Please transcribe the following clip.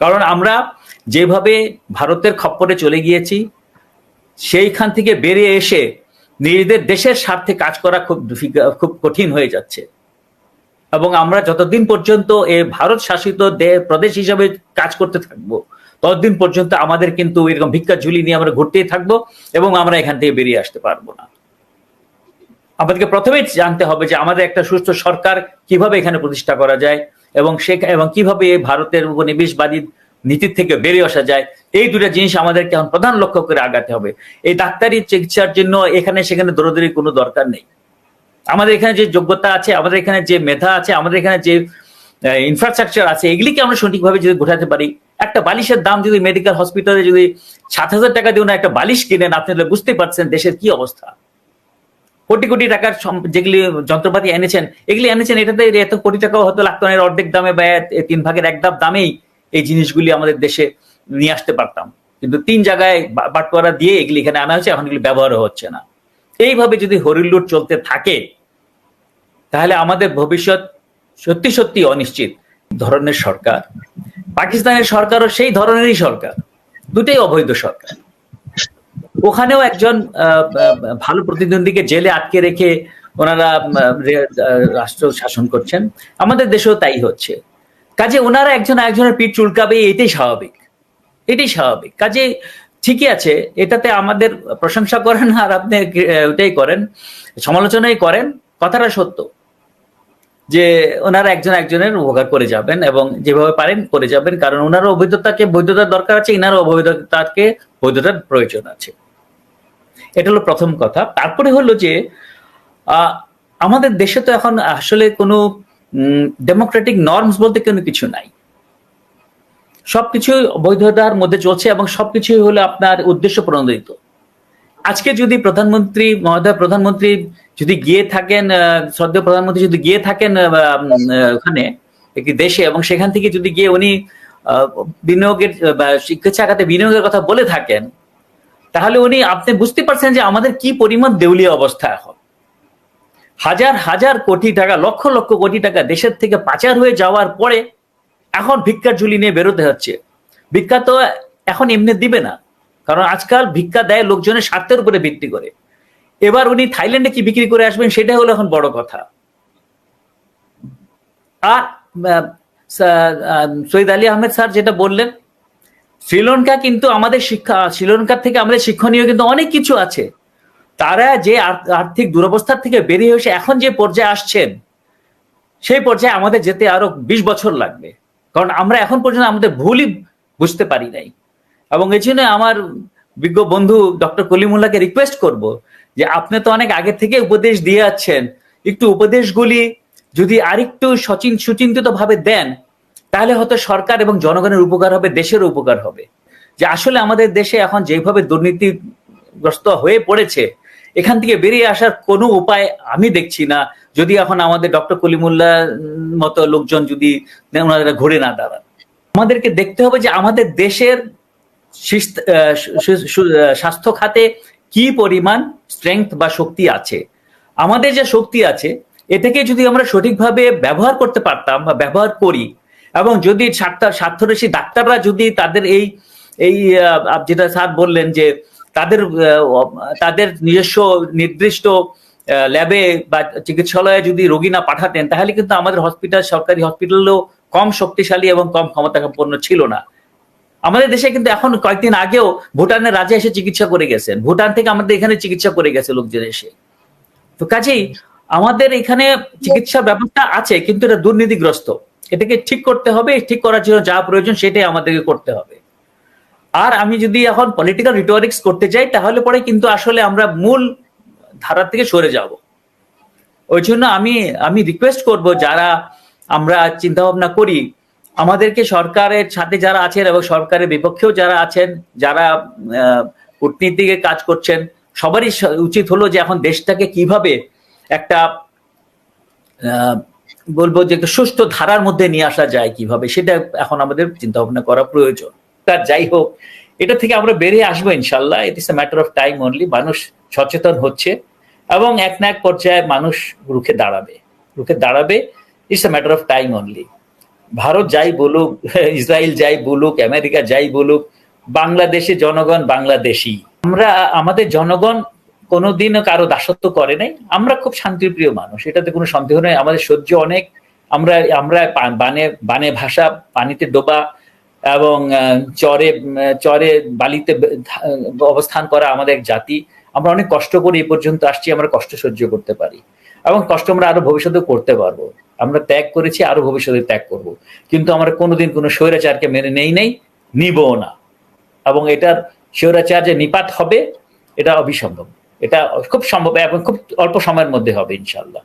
কারণ আমরা যেভাবে ভারতের খপ্পরে চলে গিয়েছি, সেইখান থেকে বেরিয়ে এসে নিজেদের দেশের স্বার্থে কাজ করা খুব খুব কঠিন হয়ে যাচ্ছে। এবং আমরা যতদিন পর্যন্ত এ ভারত শাসিত প্রদেশ হিসাবে কাজ করতে থাকব, ততদিন পর্যন্ত আমাদের কিন্তু এরকম ভিক্ষা ঝুলি নিয়ে আমরা ঘুরতেই থাকব এবং আমরা এখান থেকে বেরিয়ে আসতে পারব না। আমাদেরকে প্রথমেই জানতে হবে যে আমাদের একটা সুস্থ সরকার কীভাবে এখানে প্রতিষ্ঠা করা যায় এবং সে এবং কীভাবে ভারতের উপনিবেশবাদী নীতির থেকে বেরিয়ে আসা যায়, এই দুটা জিনিস আমাদেরকে এখন প্রধান লক্ষ্য করে আগাতে হবে। এই ডাক্তারি চিকিৎসার জন্য এখানে সেখানে দৌড়দৌড়ির কোনো দরকার নেই। আমাদের এখানে যে যোগ্যতা আছে, আমাদের এখানে যে মেধা আছে, আমাদের এখানে যে ইনফ্রাস্ট্রাকচার আছে, এগুলিকে আমরা সঠিকভাবে যদি গোটাতে পারি, একটা বালিশের দাম যদি মেডিকেল হসপিটালে যদি সাত হাজার টাকা দিয়ে একটা বালিশ কিনেন, আপনি বুঝতে পারছেন দেশের কি অবস্থা। কোটি কোটি টাকার যেগুলি যন্ত্রপাতি এনেছেন, এগুলি এনেছেন, এটাতে এত কোটি টাকাও হয়তো লাগতো না, এর অর্ধেক দামে বা তিন ভাগের এক ধাপ দামেই এই জিনিসগুলি আমাদের দেশে নিয়ে আসতে পারতাম। কিন্তু তিন জায়গায় বা- বাটওয়ারা দিয়ে এগুলি এখানে আনা হয়েছে, এখন এগুলি ব্যবহারও হচ্ছে না। এইভাবে যদি হরিলুট চলতে থাকে, তাহলে আমাদের ভবিষ্যৎ সত্যি সত্যি অনিশ্চিত ধরনের সরকার। পাকিস্তানের সরকারও সেই ধরনেরই সরকার, দুটোই অবৈধ সরকার। ওখানেও একজন ভালো প্রতিদ্বন্দ্বীকে জেলে আটকে রেখে ওনারা রাষ্ট্র শাসন করছেন। আমাদের দেশেও তাই হচ্ছে। কাজে ওনারা একজন একজনের পিঠ চুলকাবে, এটাই স্বাভাবিক। এটাই স্বাভাবিক। কাজে ঠিকই আছে, এটাতে আমাদের প্রশংসা করেন আর আপনি ওটাই করেন, সমালোচনাই করেন, কথাটা সত্য। যে ওনারা একজন একজনের উপকার করে যাবেন এবং যেভাবে পারেন করে যাবেন, কারণ ওনারও অবৈধতাকে, বৈধতার দরকার আছে, ইনারও অবৈধতাকে, বৈধতার প্রয়োজন আছে। এটা হলো প্রথম কথা। তারপরে হলো যে আমাদের দেশে তো এখন আসলে কোনো ডেমোক্রেটিক নর্মস বলতে কোনো কিছু নাই। সবকিছু বৈধতার মধ্যে চলছে এবং সবকিছুই হলো আপনার উদ্দেশ্য প্রণোদিত। আজকে যদি প্রধানমন্ত্রী মহোদয় প্রধানমন্ত্রী যদি গিয়ে থাকেন শ্রদ্ধেয় প্রধানমন্ত্রী যদি গিয়ে থাকেন ওখানে একটি দেশে এবং সেখান থেকে যদি গিয়ে উনি বিনিয়োগের আহ, বা খাতে বিনিয়োগের কথা বলে থাকেন তাহলে উনি, আপনি বুঝতে পারছেন যে আমাদের কি পরিমাণ দেউলিয়া অবস্থা এখন। হাজার হাজার কোটি টাকা, লক্ষ লক্ষ কোটি টাকা দেশের থেকে পাচার হয়ে যাওয়ার পরে এখন ভিক্ষার ঝুলি নিয়ে বেরোতে হচ্ছে। ভিক্ষা তো এখন এমনি দিবে না, কারণ আজকাল ভিক্ষা দেয় লোকজনের স্বার্থের উপরে ভিত্তি করে। এবার উনি থাইল্যান্ডে কি বিক্রি করে আসবেন সেটা হলো এখন বড় কথা। আর সৈয়দ আলী আহমেদ স্যার যেটা বললেন শ্রীলঙ্কা কিন্তু আমাদের শিক্ষা, শ্রীলঙ্কার থেকে আমাদের শিক্ষণীয় কিন্তু অনেক কিছু আছে। তারা যে আর্থিক দুরবস্থার থেকে বেরিয়ে এসে এখন যে পর্যায়ে আসছেন, সেই পর্যায়ে আমাদের যেতে আরও বিশ বছর লাগবে। কারণ আমরা এখন পর্যন্ত আমাদের ভুলই বুঝতে পারি নাই। এবং এই জন্য আমার বিজ্ঞ বন্ধু ডক্টর কলিমুল্লাহকে রিকোয়েস্ট করব যে আপনি তো অনেক আগে থেকে উপদেশ দিয়ে যাচ্ছেন একটু উপদেশগুলি যদি আরেকটু সচিন সুচিন্তিত ভাবে দেন তাহলে হয়তো সরকার এবং জনগণের উপকার হবে, দেশেরও উপকার হবে। যে আসলে আমাদের দেশে এখন যেভাবে দুর্নীতিগ্রস্ত হয়ে পড়েছে, এখান থেকে বেরিয়ে আসার কোনো উপায় আমি দেখছি না। যদি এখন আমাদের ডক্টর কলিমুল্লাহ মতো লোকজন যদি ওনারা ঘুরে না দাঁড়ান আমাদেরকে দেখতে হবে যে আমাদের দেশের স্বাস্থ্য খাতে কি পরিমাণ স্ট্রেংথ বা শক্তি আছে। আমাদের যে শক্তি আছে, এটাকে যদি আমরা সঠিকভাবে ব্যবহার করতে পারতাম বা ব্যবহার করি এবং যদি স্বার্থ স্বার্থরসী ডাক্তাররা যদি তাদের এই এই যেটা স্যার বললেন যে তাদের তাদের নিজস্ব নির্দিষ্ট ল্যাবে বা চিকিৎসালয়ে যদি রোগী না পাঠাতেন, তাহলে কিন্তু আমাদের হসপিটাল সরকারি হসপিটালও কম শক্তিশালী এবং কম ক্ষমতা সম্পন্ন ছিল না। আমাদের দেশে কিন্তু এখন কয়েকদিন আগেও ভুটানের রাজা এসে চিকিৎসা করে গেছেন। ভুটান থেকে আমাদের এখানে চিকিৎসা করে গেছে লোকজন এসে। তো কাজেই আমাদের এখানে চিকিৎসা ব্যবস্থা আছে, কিন্তু এটা দুর্নীতিগ্রস্ত। এটাকে ঠিক করতে হবে, ঠিক করার জন্য যা প্রয়োজন সেটাই আমাদেরকে করতে হবে। আর আমি যদি এখন পলিটিক্যাল রিটোরিক্স করতে চাই তাহলে পরে কিন্তু আসলে আমরা মূল ধারা থেকে সরে যাব। ওই জন্য আমি আমি রিকোয়েস্ট করব যারা আমরা চিন্তা ভাবনা করি, আমাদেরকে সরকারের সাথে যারা আছেন এবং সরকারের বিপক্ষেও যারা আছেন, যারা কূটনীতিকে কাজ করছেন, সবারই উচিত হলো যে এখন দেশটাকে কীভাবে একটা বলব যে একটা ধারার মধ্যে নিয়ে আসা যায় কীভাবে, সেটা এখন আমাদের চিন্তা ভাবনা করা প্রয়োজন। তার যাই হোক, এটা থেকে আমরা বেরিয়ে আসব ইনশাল্লাহ। It is a matter of time only মানুষ সচেতন হচ্ছে এবং এক না এক পর্যায়ে মানুষ রুখে দাঁড়াবে। রুখে দাঁড়াবে। It's a matter of time only Bharat যাই বলুক, ইসরায়েল যাই বলুক, আমেরিকা যাই বলুক, বাংলাদেশে জনগণ বাংলাদেশি। আমরা, আমাদের জনগণ কোনোদিনও কারও দাসত্ব করে নাই। আমরা খুব শান্তিপ্রিয় মানুষ, এটাতে কোনো সন্দেহ নেই। আমাদের সহ্য অনেক। আমরা আমরা বানে বানে ভাষা, পানিতে ডোবা এবং চরে চরে বালিতে অবস্থান করা আমাদের এক জাতি। আমরা অনেক কষ্ট করে এই পর্যন্ত আসছি, আমরা কষ্ট সহ্য করতে পারি। এবং কষ্ট আমরা আরও ভবিষ্যতে করতে পারব। আমরা ত্যাগ করেছি, আরও ভবিষ্যতে ত্যাগ করব। কিন্তু আমরা কোনোদিন কোনো স্বৈরাচারকে মেনে নেই নেই, নিবও না। এবং এটার স্বৈরাচার যে নিপাত হবে, এটা অবিসম্ভব। এটা খুব সম্ভব এবং খুব অল্প সময়ের মধ্যে হবে ইনশাল্লাহ